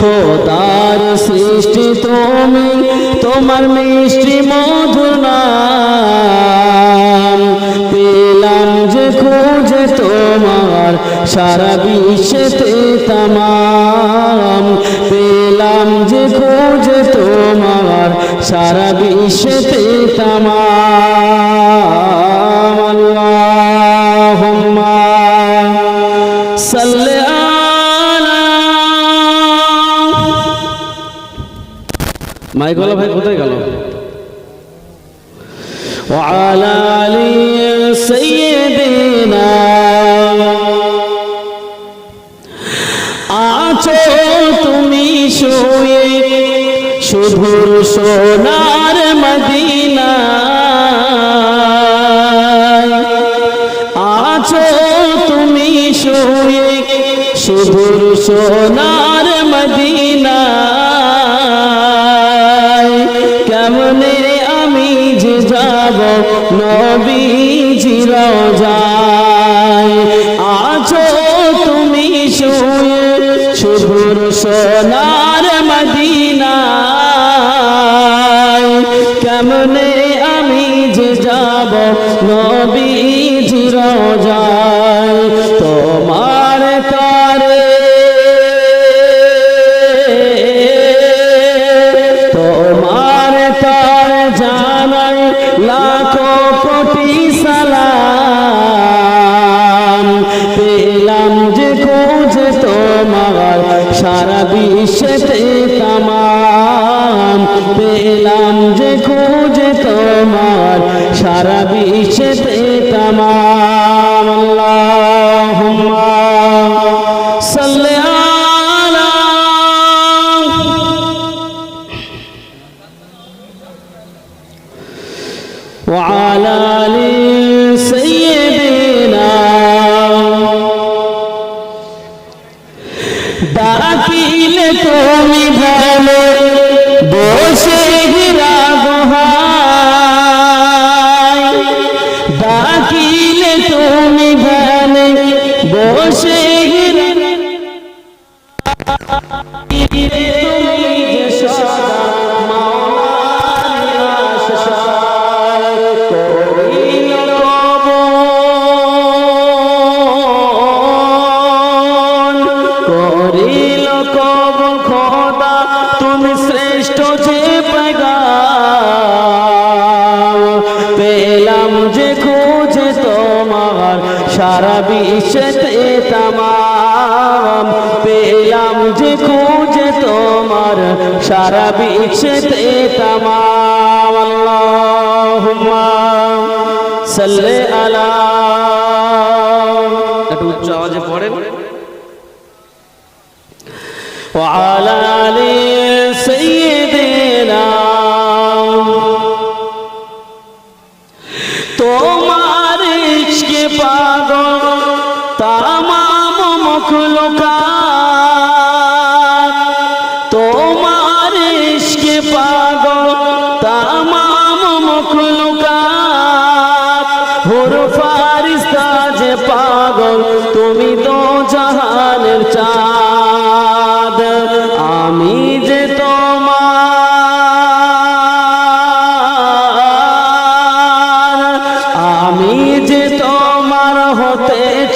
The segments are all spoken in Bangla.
খোদার সৃষ্টি তুমি, তোমার মিষ্টি মধুর নাম। পেলাম যে খুঁজে তোমার, সারা বিশ্বেতে তামাম। পেলাম যে খুঁজে তোমার, সারা বিশ্বেতে তামাম। আল্লাহুম্মা সাল্লি মাইকওয়ালা ভাই কোথায় গেল وعلى آل سيدنا আছো তুমি শুয়ে শুধুর সোনার মদিনা আছো তুমি শুয়ে শুধুর সোনার মদিনা যাব নবীজি রোজায় আছো তুমি শুয়ে শুভুর সোনার মদিনায়। কেমনে আমি যে যাব নবীজি পেলাম যে খোঁজ তোমার সারা বিশ্বেতে তামাম পেলাম যে খোঁজ তোমার সারা বিশ্বেতে তামাম তুমি শ্রেষ্ঠ যে পেগাম পেলাম যে খুঁজে তোমার সারা বিশ্বেতে তামাম পেলাম যে খুঁজে তোমার সারা বিশ্বেতে তামাম আল্লাহুম্মা সাল্লি আলা একটু উচ্চ আওয়াজে পড়েন وعلى آل سيدنا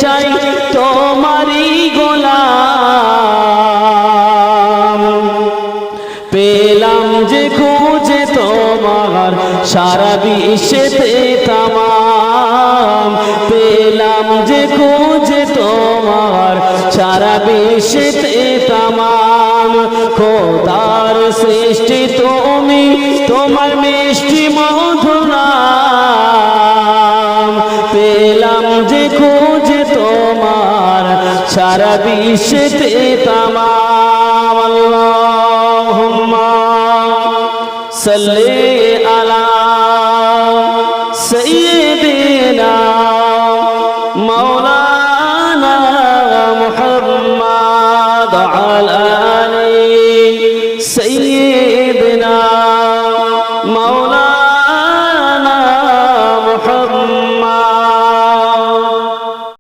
চাই তোমারই গোলাম। পেলাম যে খুঁজে তোমার, সারা বিশ্বেতে তামাম। পেলাম যে খুঁজে তোমার, সারা বিশ্বেতে তামাম। খোদার সৃষ্টি তুমি, তোমার মিষ্টি মধুরাম সারা বিশ্বে তাম সাল্লি আলা সঈদিনা মৌলানা মুহাম্মদ আল আলী সঈদ